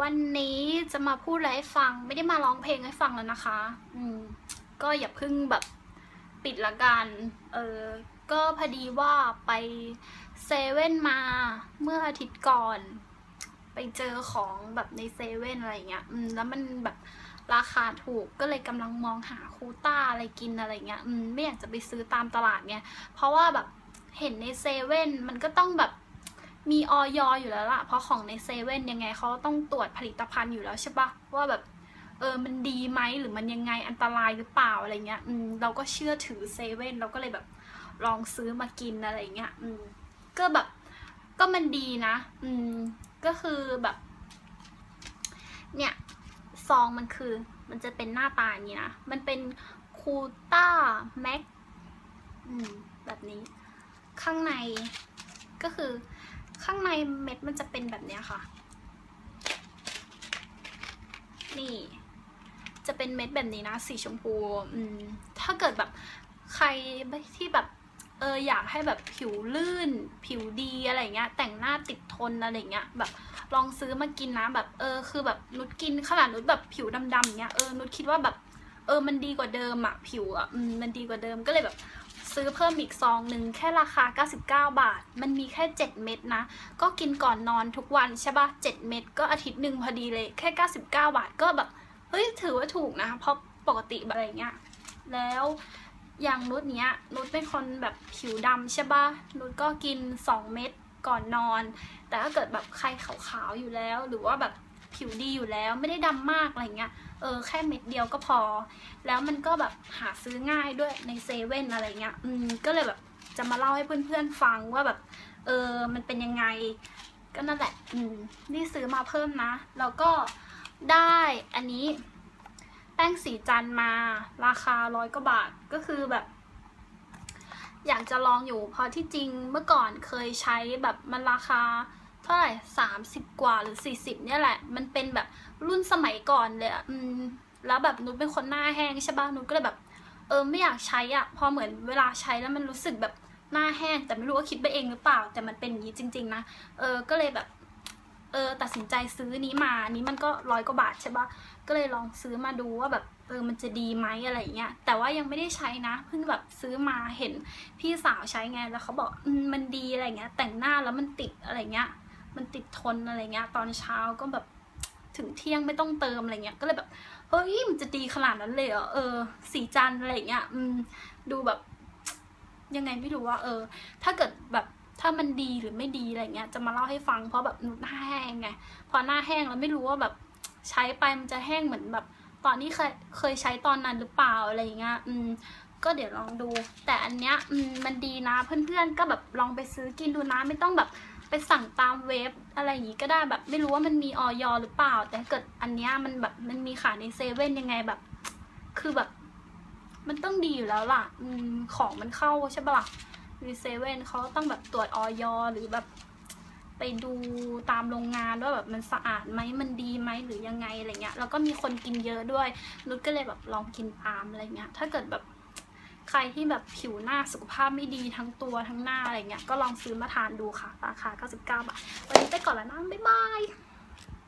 วันนี้จะมาพูดอะไรให้ฟัง ไม่ได้มาร้องเพลงให้ฟังแล้วนะคะ อืม ก็อย่าเพิ่งแบบปิดละกัน เออ ก็พอดีว่าไปเซเว่นมาเมื่ออาทิตย์ก่อน ไปเจอของแบบในเซเว่นอะไรเงี้ย อืม แล้วมันแบบราคาถูกก็เลยกำลังมองหาคูต้าอะไรกินอะไรเงี้ย อืม ไม่อยากจะไปซื้อตามตลาดเนี่ย เพราะว่าแบบเห็นในเซเว่นมันก็ต้องแบบ มีออยอยู่แล้วล่ะ เพราะของในเซเว่นยังไงเขาต้องตรวจผลิตภัณฑ์อยู่แล้วใช่ปะว่าแบบเออมันดีไหมหรือมันยังไงอันตรายหรือเปล่าอะไรเงี้ยอืมเราก็เชื่อถือเซเว่นเราก็เลยแบบลองซื้อมากินอะไรเงี้ยอืมก็แบบก็มันดีนะ อืมก็คือแบบ เนี่ยซองมันคือ มันจะเป็นหน้าตาอย่างนี้นะ มันเป็นคูต้าแม็กอืมแบบนี้ ข้างในก็คือ ข้างในเม็ดมันจะเป็นแบบนี้ค่ะ นี่ จะเป็นเม็ดแบบนี้นะ สีชมพูอืมถ้าเกิดแบบใครที่แบบเอออยากให้แบบผิวลื่น ผิวดีอะไรเงี้ย แต่งหน้าติดทนอะไรเงี้ยแบบลองซื้อมากินนะแบบเออคือแบบนุชกินขนาดนุชแบบผิวดำๆเงี้ยเออนุชคิดว่าแบบเออมันดีกว่าเดิมอะผิวอะมันดีกว่าเดิมก็เลยแบบ ซื้อเพิ่มอีกซองหนึ่งแค่ราคา 99 บาท มันมีแค่ 7 เม็ดนะ ก็กินก่อนนอนทุกวันใช่ปะ7เม็ดก็อาทิตย์หนึ่งพอดีเลยแค่ 99 บาทก็แบบเฮ้ยถือว่าถูกนะ เพราะปกติแบบอะไรเงี้ยแล้วอย่างนุชเนี้ยนุชเป็นคนแบบผิวดำใช่ปะนุชก็กิน 2 เม็ดก่อนนอน แต่ถ้าเกิดแบบใครขาวๆอยู่แล้ว หรือว่าแบบ ผิวดีอยู่แล้วไม่ได้ดำมากอะไรเงี้ยเออแค่เม็ดเดียวก็พอ แล้วมันก็แบบหาซื้อง่ายด้วยในเซเว่นอะไรเงี้ยอืมก็เลยแบบจะมาเล่าให้เพื่อนๆฟังว่าแบบ เออมันเป็นยังไง ก็นั่นแหละอืมนี่ซื้อมาเพิ่มนะ แล้วก็ได้อันนี้แป้งสีจันมาราคาร้อยกว่าบาทก็คือแบบ อยากจะลองอยู่เพราะที่จริงเมื่อก่อนเคยใช้แบบมันราคา ท่าไหร่สามสิบกว่าหรือสี่สิบเนี่ยแหละ มันเป็นแบบรุ่นสมัยก่อนเลยอะอืมแล้วแบบนุชเป็นคนหน้าแห้งใช่ป่ะนุชก็เลยแบบ เออไม่อยากใช้อะพอเหมือนเวลาใช้แล้วมันรู้สึกแบบหน้าแห้ง แต่ไม่รู้ว่าคิดไปเองหรือเปล่า แต่มันเป็นอย่างนี้จริง ๆ นะเออก็เลยแบบเออตัดสินใจซื้อนี้มานนี้มันก็ร้อยกว่าบาทใช่ปะก็เลยลองซื้อมาดูว่าแบบเออมันจะดีไหมอะไรเงี้ย แต่ว่ายังไม่ได้ใช้นะ เพิ่งแบบซื้อมาเห็นพี่สาวใช้ไงแล้วเขาบอกอืมมันดีอะไรเงี้ย แต่งหน้าแล้วมันติดอะไรเงี้ย มันติดทนอะไรเงี้ยตอนเช้าก็แบบถึงเที่ยงไม่ต้องเติมอะไรเงี้ยก็เลยแบบเฮ้ยมันจะดีขนาดนั้นเลยเหรอเออสีจันอะไรเงี้ยอืมดูแบบยังไงไม่รู้ว่า เออ ถ้าเกิดแบบถ้ามันดีหรือไม่ดีอะไรเงี้ยจะมาเล่าให้ฟังเพราะแบบหนูหน้าแห้งไงพอหน้าแห้งแล้วไม่รู้ว่าแบบใช้ไปมันจะแห้งเหมือนแบบ ตอนที่เคยเคยใช้ตอนนั้นหรือเปล่าอะไรเงี้ยอืมก็เดี๋ยวลองดู แต่อันเนี้ยอืมมันดีนะเพื่อนๆก็แบบลองไปซื้อกินดูนะไม่ต้องแบบ ไปสั่งตามเว็บอะไรอย่างงี้ก็ได้แบบไม่รู้ว่ามันมีออยหรือเปล่า แต่เกิดอันเนี้ยมันแบบมันมีขายในเซเว่นยังไงแบบ คือแบบ มันต้องดีอยู่แล้วล่ะอของมันเข้าใช่ปะล่ะในเซเว่นเขาต้องแบบตรวจออยหรือแบบ ไปดูตามโรงงานว่าแบบมันสะอาดไหมมันดีไหมหรือยังไงอะไรเงี้ยแล้วก็มีคนกินเยอะด้วยนุชก็เลยแบบลองกินตามอะไรเงี้ยถ้าเกิดแบบ ใครที่แบบผิวหน้าสุขภาพไม่ดีทั้งตัวทั้งหน้าอะไรเงี้ยก็ลองซื้อมาทานดูค่ะ ราคา 99 บาท วันนี้ไปก่อนแล้วนะ บ๊ายบาย